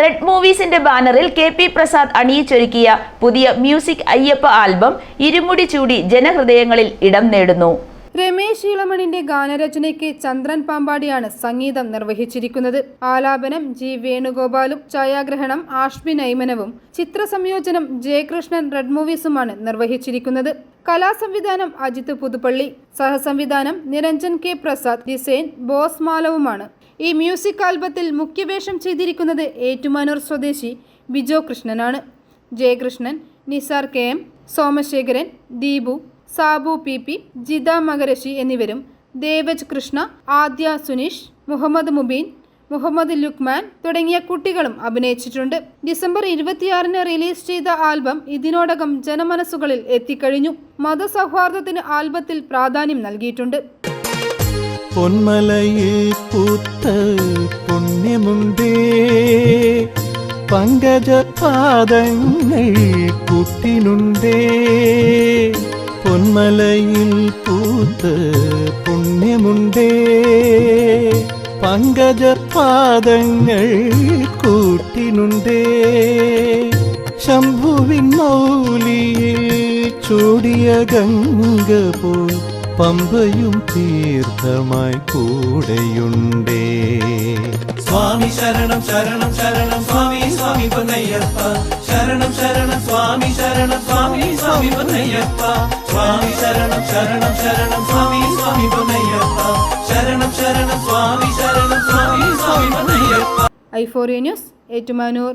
Red മൂവീസിന്റെ ബാനറിൽ K P Prasad അണിയിച്ചൊരുക്കിയ പുതിയ music Ayyappa album irumudi ചൂടി ജനഹൃദയങ്ങളിൽ ഇടം നേടുന്നു. രമേശ് ഇളമണിന്റെ ഗാനരചനയ്ക്ക് ചന്ദ്രൻ പാമ്പാടിയാണ് സംഗീതം നിർവഹിച്ചിരിക്കുന്നത്. ആലാപനം ജി വേണുഗോപാലും ഛായാഗ്രഹണം ആഷ്ബി നൈമനവും ചിത്രസംയോജനം ജയകൃഷ്ണൻ റെഡ് മൂവീസുമാണ് നിർവഹിച്ചിരിക്കുന്നത്. കലാസംവിധാനം അജിത് പുതുപ്പള്ളി സഹസംവിധാനം Niranjan K Prasad design boss മാലവുമാണ്. ഈ മ്യൂസിക് ആൽബത്തിൽ മുഖ്യവേഷം ചെയ്തിരിക്കുന്നത് ഏറ്റുമാനൂർ സ്വദേശി Bijo കൃഷ്ണനാണ്. Jayakrishnan Nisar K M Somasekharan Deepu Sabu P P Jitha മകരശി എന്നിവരും ദേവജ് കൃഷ്ണ ആദ്യ സുനീഷ് മുഹമ്മദ് മുബീൻ മുഹമ്മദ് ലുക്മാൻ തുടങ്ങിയ കുട്ടികളും അഭിനയിച്ചിട്ടുണ്ട്. ഡിസംബർ ഇരുപത്തിയാറിന് റിലീസ് ചെയ്ത ആൽബം ഇതിനോടകം ജനമനസ്സുകളിൽ എത്തിക്കഴിഞ്ഞു. മതസൗഹാർദ്ദത്തിന് ആൽബത്തിൽ പ്രാധാന്യം നൽകിയിട്ടുണ്ട്. പൊന്മലയിൽ പൂത്ത പുണ്യമുണ്ടേ പങ്കജ പാദങ്ങൾ കൂട്ടിനുണ്ടേ പൊന്മലയിൽ പൂത്ത പുണ്യമുണ്ടേ പങ്കജ പാദങ്ങൾ കൂട്ടിനുണ്ടേ ശംഭുവിൻ മൗലിയിൽ ചൂടിയ ഗംഗ പോൽ പമ്പയും തീർത്ഥമായി കൂടെയുണ്ടേ. സ്വാമി ശരണം ശരണം ശരണം സ്വാമി സ്വാമി പൊന്നയ്യപ്പ. ശരണം ശരണം സ്വാമി ശരണം സ്വാമി സ്വാമി പൊന്നയ്യപ്പ. സ്വാമി ശരണം ശരണം ശരണം സ്വാമി സ്വാമി പൊന്നയ്യപ്പ. ശരണം ശരണം സ്വാമി ശരണം സ്വാമി സ്വാമി പൊന്നയ്യപ്പ. Four news Ettumanoor.